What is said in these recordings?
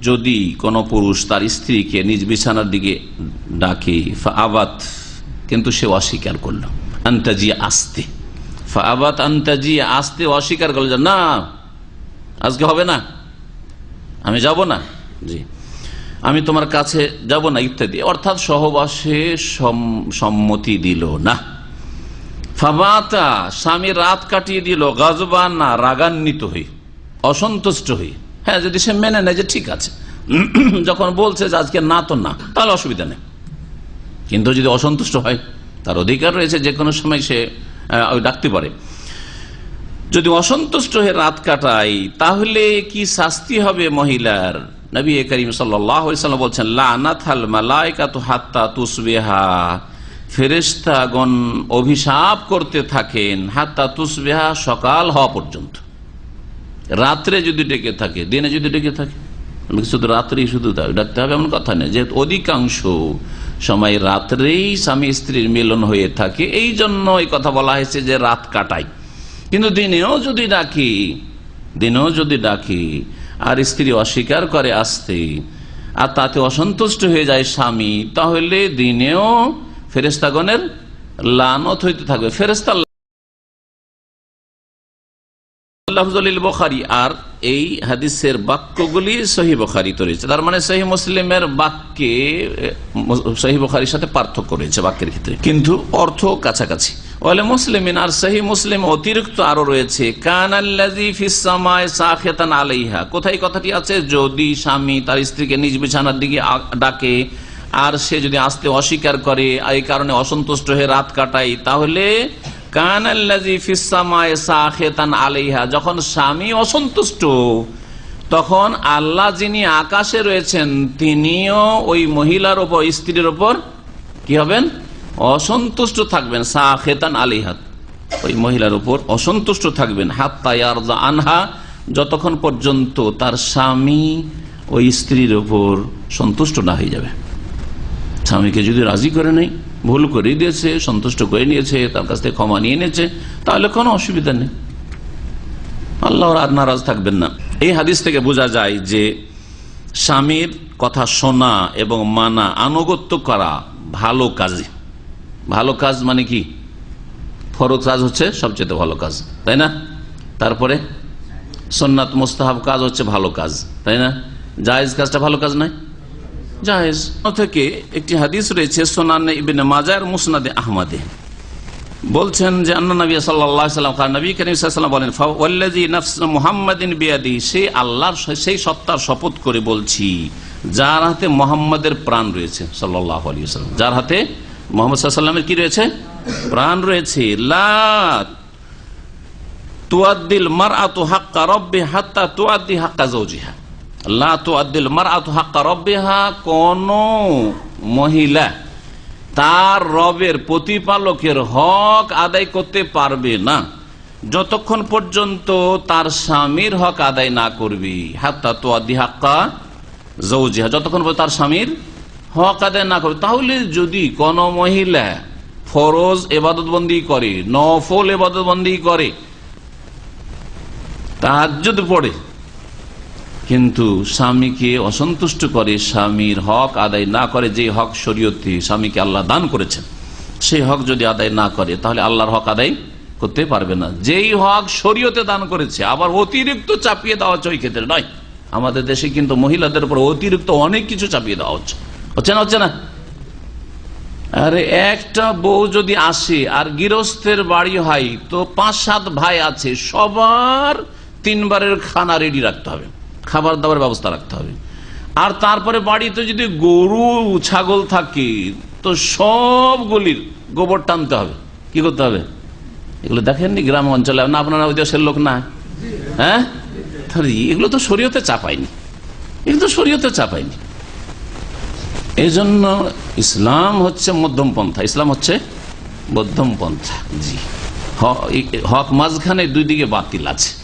যদি কোনো পুরুষ তার স্ত্রীকে নিজ বিছানার দিকে ডাকে আবাত কিন্তু সে অস্বীকার করল। আন্তাজি আসতে। আবাত আন্তাজি আসতে অস্বীকার করল। না, আজকে হবে না। আমি যাব না। জি, আমি তোমার কাছে যাব না, ইত্যাদি। অর্থাৎ সহবাসে সম্মতি দিল না। ফাবাতা, স্বামী রাত কাটিয়ে দিল, গজবান না, রাগান্বিত হই অসন্তুষ্ট হই। হ্যাঁ যদি সে মেনে নেয় যে ঠিক আছে। যখন বলছে যে আজকে না তো না, তাহলে অসুবিধা নেই। কিন্তু যদি অসন্তুষ্ট হয়, তার অধিকার রয়েছে যে কোনো সময় সে ডাকতে পারে। যদি অসন্তুষ্ট হয়ে রাত কাটাই তাহলে কি শাস্তি হবে মহিলার? নবী করিম সাল্লাম বলছেন, লানাথাল মালাইকা তো হাত্তা তুসবেহা। ফেরেস্তাগণ অভিশাপ করতে থাকেন হাত্তা তুসবেহা সকাল হওয়া পর্যন্ত। রাত্রে যদি ডেকে থাকে, দিনে যদি ডেকে থাকে শুধু রাত্রেই শুধু ডাকতে হবে এমন কথা নেই যেহেতু অধিকাংশ সময় রাত্রেই স্বামী স্ত্রীর মিলন হয়ে থাকে, এই জন্য এই কথা বলা হয়েছে যে রাত কাটাই। কিন্তু দিনেও যদি ডাকি, দিনেও যদি ডাকি, আর স্ত্রী অস্বীকার করে আসতে, আর তাতে অসন্তুষ্ট হয়ে যায় স্বামী, তাহলে দিনেও ফেরেস্তাগণের লানত হইতে থাকবে। ফেরেস্তা বখারি। আর এই হাদিসের বাক্যগুলি সহি তার মানে সহি মুসলিমের বাক্যে সহি বখারির সাথে পার্থক্য রয়েছে বাক্যের ক্ষেত্রে কিন্তু অর্থ কাছাকাছি। আলাইহা। কোথায় কথাটি আছে? যদি স্বামী তার স্ত্রীকে নিজ বিছানার দিকে ডাকে, আর সে যদি আসতে অস্বীকার করে, এই কারণে অসন্তুষ্ট হয়ে রাত কাটাই তাহলে যখন স্বামী অসন্তুষ্ট, তখন আল্লাহ যিনি আকাশে রয়েছেন, তিনিও ওই মহিলার ওপর, স্ত্রীর ওপর কি হবেন? অসন্তুষ্ট থাকবেন সাহেতান আলিহাত ওই মহিলার উপর অসন্তুষ্ট থাকবেন। হাত্তায়ার আনহা, যতক্ষণ পর্যন্ত তার স্বামী ওই স্ত্রীর ওপর সন্তুষ্ট না হয়ে যাবে। স্বামীকে যদি রাজি করে নেই ভুল করে দিয়েছে, সন্তুষ্ট করে নিয়েছে, তার কাছ থেকে ক্ষমা নিয়ে নিয়েছে, তাহলে কোনো অসুবিধা নেই। আল্লাহ আর নারাজ থাকবেন না। এই হাদিস থেকে বোঝা যায় যে স্বামীর কথা শোনা এবং মানা, আনুগত্য করা ভালো কাজে। ভালো কাজ মানে কি? ফরজ কাজ হচ্ছে সবচেয়ে ভালো কাজ, তাই না? তারপরে সন্ন্যাত, মোস্তাহাব কাজ হচ্ছে ভালো কাজ, তাই না? জায়েজ কাজটা ভালো কাজ নয়। জায়েজ। থেকে একটি হাদিস রয়েছে সোনান ইবিন মাজার মুসনাদে আহমদে। বলছেন যে, আন্না সাল্লাম করিম বলেন মুহাম্মদিন সেই সত্তার শপথ করে বলছি, যার হাতে মোহাম্মদের প্রাণ রয়েছে সাল্লাহ আলী যার হাতে মোহাম্মদ সাল্লামের কি রয়েছে? প্রাণ রয়েছে। তুয়াদ্দিল মার আতু হাক্কা রব্বে হাত্তা তুয়াদ্দি হাক্কা জৌজিহা লা তুয়াদ্দিল মার হাক্কা রব্বেহা, কোন মহিলা তার রবের প্রতিপালকের হক আদায় করতে পারবে না। যতক্ষণ পর্যন্ত তার স্বামীর হক আদায় না করবি। হাত্তা তোয়াদ্দি হাক্কা জৌজিহা যতক্ষণ তার স্বামীর হক আদায় না করবে। তাহলে যদি কোন মহিলা ফরজ এবাদতবন্দি করে, নফল এবাদতবন্দি করে তার যদি পড়ে কিন্তু স্বামীকে অসন্তুষ্ট করে স্বামীর হক আদায় না করে যে হক শরীয়তে স্বামীকে আল্লাহ দান করেছেন, সেই হক যদি আদায় না করে, তাহলে আল্লাহর হক আদায় করতে পারবে না। যেই হক শরীয়তে দান করেছে, আবার অতিরিক্ত চাপিয়ে দেওয়া হচ্ছে ওই ক্ষেত্রে নয়। আমাদের দেশে কিন্তু মহিলাদের উপর অতিরিক্ত অনেক কিছু চাপিয়ে দেওয়া হচ্ছে। হচ্ছে না হচ্ছে না? আরে একটা বউ যদি আসে আর গৃহস্থের বাড়ি হয়, তো পাঁচ সাত ভাই আছে, সবার তিনবারের খানা রেডি রাখতে হবে। খাবার দাবার ব্যবস্থা রাখতে হবে। আর তারপরে বাড়িতে যদি গরু, ছাগল থাকে, তো সবগুলির গোবর টানতে হবে। কি করতে হবে? এগুলো দেখেননি গ্রাম অঞ্চলে? না, আপনারা ওই দেশের লোক না? হ্যাঁ? এগুলো তো শরীয়তে চাপায়নি। এগুলো তো শরীয়তে চাপায়নি। এই জন্য ইসলাম হচ্ছে মধ্যম পন্থা। ইসলাম হচ্ছে মধ্যম পন্থা। জি। হক মাঝখানে দুই দিকে বাতিল আছে।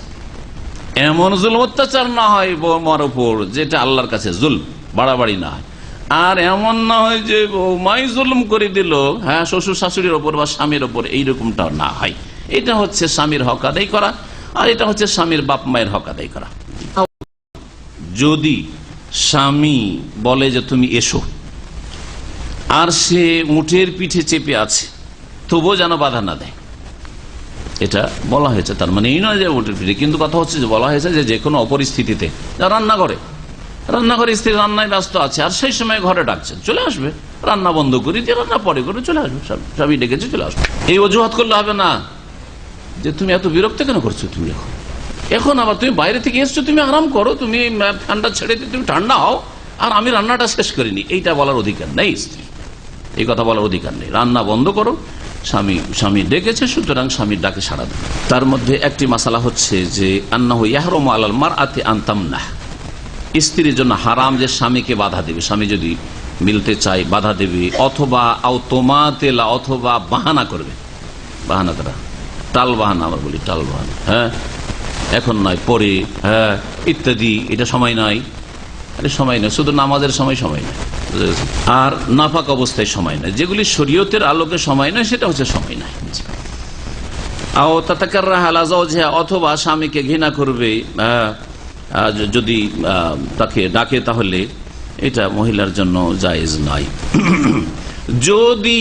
এমন জুল অত্যাচার না হয় বৌমার উপর, যেটা আল্লাহর কাছে জুল বাড়াবাড়ি না হয়। আর এমন না হয় যে বৌমাই জুলুম করে দিল হ্যাঁ শ্বশুর শাশুড়ির ওপর বা স্বামীর ওপর এইরকমটা না হয়। এটা হচ্ছে স্বামীর হক আদায় করা, আর এটা হচ্ছে স্বামীর বাপ মায়ের হক আদায় করা। যদি স্বামী বলে যে তুমি এসো, আর সে উঠের পিঠে চেপে আছে, তবুও যেন বাধা না দেয়। এটা বলা হয়েছে। তার মানে এই নয় যে উঠের পিঠে কিন্তু কথা হচ্ছে যে বলা হয়েছে যে যে কোনো অপরিস্থিতিতে যা রান্না করে। রান্নাঘরে স্ত্রী রান্নায় ব্যস্ত আছে, আর সেই সময় ঘরে ডাকছে, চলে আসবে। রান্না বন্ধ করি দিয়ে রান্না পরে করে চলে আসবে, সব- সবই ডেকেছে, চলে আসবে। এই অজুহাত করলে হবে না। যে তুমি এত বিরক্ত কেন করছ তুমি এখন? এখন আবার তুমি বাইরে থেকে এসছো, তুমি আরাম করো, তুমি ঠান্ডা ছেড়ে দিয়ে তুমি ঠান্ডা হও, আর আমি রান্নাটা শেষ করিনি। এইটা বলার অধিকার নেই স্ত্রী এই কথা বলার অধিকার নেই। রান্না বন্ধ করো স্বামী স্বামী ডেকেছে, সুতরাং স্বামীর ডাকে সাড়া দেবে তার মধ্যে একটি মাসালা হচ্ছে যে আন্না ইয়াহরম আলাল মার আতে আনতাম না স্ত্রীর জন্য হারাম যে স্বামীকে বাধা দেবে। স্বামী যদি মিলতে চাই বাধা দেবে, অথবা আও তোমা তেলা অথবা বাহানা করবে। বাহানা করা টাল বাহানা আমরা বলি টাল বাহানা। হ্যাঁ? এখন নয়, পরে হ্যাঁ ইত্যাদি, এটা সময় নাই। আরে সময় নয় শুধু নামাজের সময় সময় গেছে? আর নাফাক অবস্থায় সময় নেই। যেগুলি শরীয়তের আলোকে সময় নয় সেটা হচ্ছে সময় নাই। আও অথবা স্বামীকে ঘৃণা করবে যদি তাকে ডাকে, তাহলে এটা মহিলার জন্য জায়েজ নয় যদি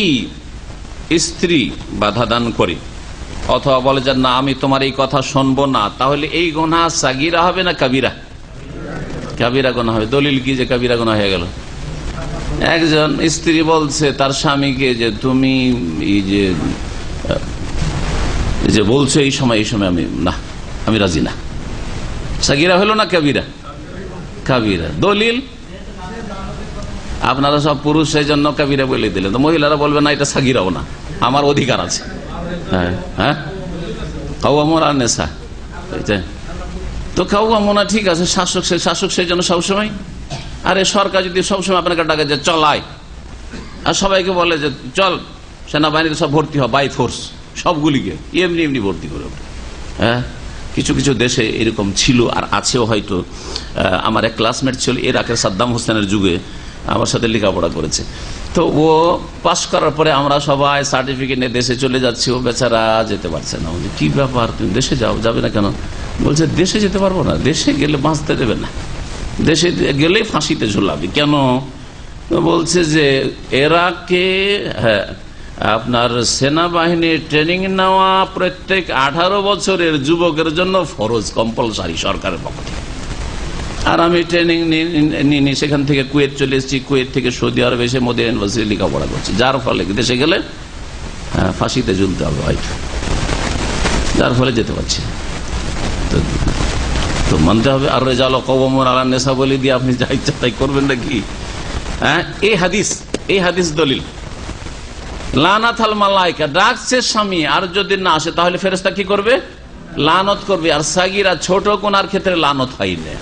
স্ত্রী বাধা দান করে, অথবা বলে যে, না, আমি তোমার এই কথা শুনব না তাহলে এই গোনা সাগিরা হবে না কাবিরা? কাবিরা গোনা হবে। দলিল কি যে কাবিরা গোনা হয়ে গেল? একজন স্ত্রী বলছে, তার স্বামীকে যে তুমি এই যে বলছো এই সময় এই সময় আমি, না, আমি রাজি না। সাকিরা হলো না কাবিরা? কাবিরা। দলিল? আপনারা সব পুরুষ সেই জন্য কাবিরা বলে দিলেন। তো মহিলারা বলবে, না, এটা সাগিরাও না, আমার অধিকার আছে। হ্যাঁ হ্যাঁ। তো কাউয়া মোনা ঠিক আছে, শাসক সে, শাসক সেই জন্য সবসময় আরে সরকার যদি সবসময় আপনাকে ডাকে যে চলায় আর সবাইকে বলে যে চল, সেনাবাহিনীতে সব ভর্তি হয় বাই ফোর্স সবগুলিকে। এমনি এমনি ভর্তি করে হ্যাঁ? কিছু কিছু দেশে এরকম ছিল আর আছেও হয়তো। আমার এক ক্লাসমেট ছিল, ইরাকের সাদ্দাম হোসেনের যুগে আমার সাথে লেখাপড়া করেছে। তো ও পাশ করার পরে আমরা সবাই সার্টিফিকেট নিয়ে দেশে চলে যাচ্ছি। ও বেচারা যেতে পারছে না। কি ব্যাপার? তুমি দেশে যাও, যাবে না কেন? বলছে, দেশে যেতে পারব না। দেশে গেলে বাঁচতে দেবে না। দেশে গেলেই ফাঁসিতে ঝুলাবি। কেন? বলছে যে এরাকে হ্যাঁ আপনার সেনাবাহিনীর ট্রেনিং নেওয়া প্রত্যেক আঠারো বছরের যুবকের জন্য ফরজ কম্পালসারি সরকারের পক্ষ থেকে। আর আমি ট্রেনিং নিয়ে সেখান থেকে কুয়েত চলে এসেছি। কুয়েত থেকে সৌদি আরব এসে মোদী ইউনিভার্সিটি লেখাপড়া করছি। যার ফলে দেশে গেলে হ্যাঁ, ফাঁসিতে ঝুলতে হবে হয়তো যার ফলে যেতে পারছি। তো মানতে হবে, আর রেজাল কবমর আলা নেশা বলে দিয়ে আপনি যা ইচ্ছা তাই করবেন নাকি? হ্যাঁ এই হাদিস এই হাদিস দলিল। মালাইকা স্বামী, আর যদি না আসে, তাহলে ফেরেস্তা করবে? লানত করবে। আর সাগিরা ক্ষেত্রে লানত হয় না।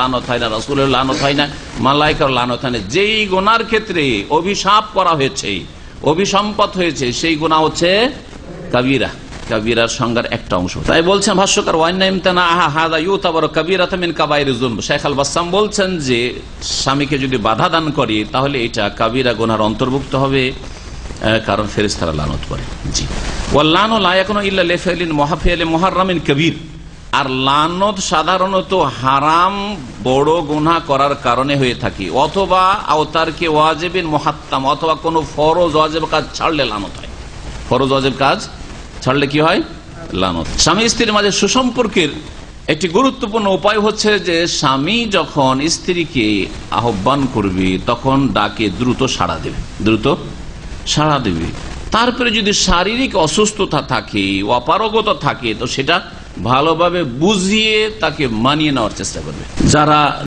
লানত হয় না লানত হয় না লানত হয় না। যেই গোনার ক্ষেত্রে অভিশাপ করা হয়েছে, অভিসম্পদ হয়েছে, সেই গোনা হচ্ছে কাবিরা। কাবিরার সংজ্ঞার একটা অংশ। তাই বলছেন ভাষ্যকার শেখ আল বলছেন যে, স্বামীকে যদি বাধা দান করে, তাহলে এটা কাবিরা গোনার অন্তর্ভুক্ত হবে কারণ ফেরেস্তারা লানত করে। জি। ওয়াল্লান লায়াকুন ইল্লা লেফাইলিন মহাফিয়ালে মহারামিন কবির। আর লানত সাধারণত হারাম, বড় গুনাহ করার কারণে হয়ে থাকে। অথবা আওতারকে ওয়াজেবিন মহাত্তাম, অথবা কোনো ফরজ, ওয়াজেব কাজ ছাড়লে লানত হয়। ফরজ, ওয়াজেব কাজ ছাড়লে কি হয়? লানত। স্বামী স্ত্রীর মাঝে সুসম্পর্কের একটি গুরুত্বপূর্ণ উপায় হচ্ছে যে, স্বামী যখন স্ত্রীকে আহ্বান করবে, তখন ডাকে দ্রুত সাড়া দেবে। দ্রুত সাড়া দেবে। তারপরে যদি শারীরিক অসুস্থতা থাকে, অপারগতা থাকে, তো সেটা ভালোভাবে বুঝিয়ে তাকে মানিয়ে নেওয়ার চেষ্টা করবে। যারা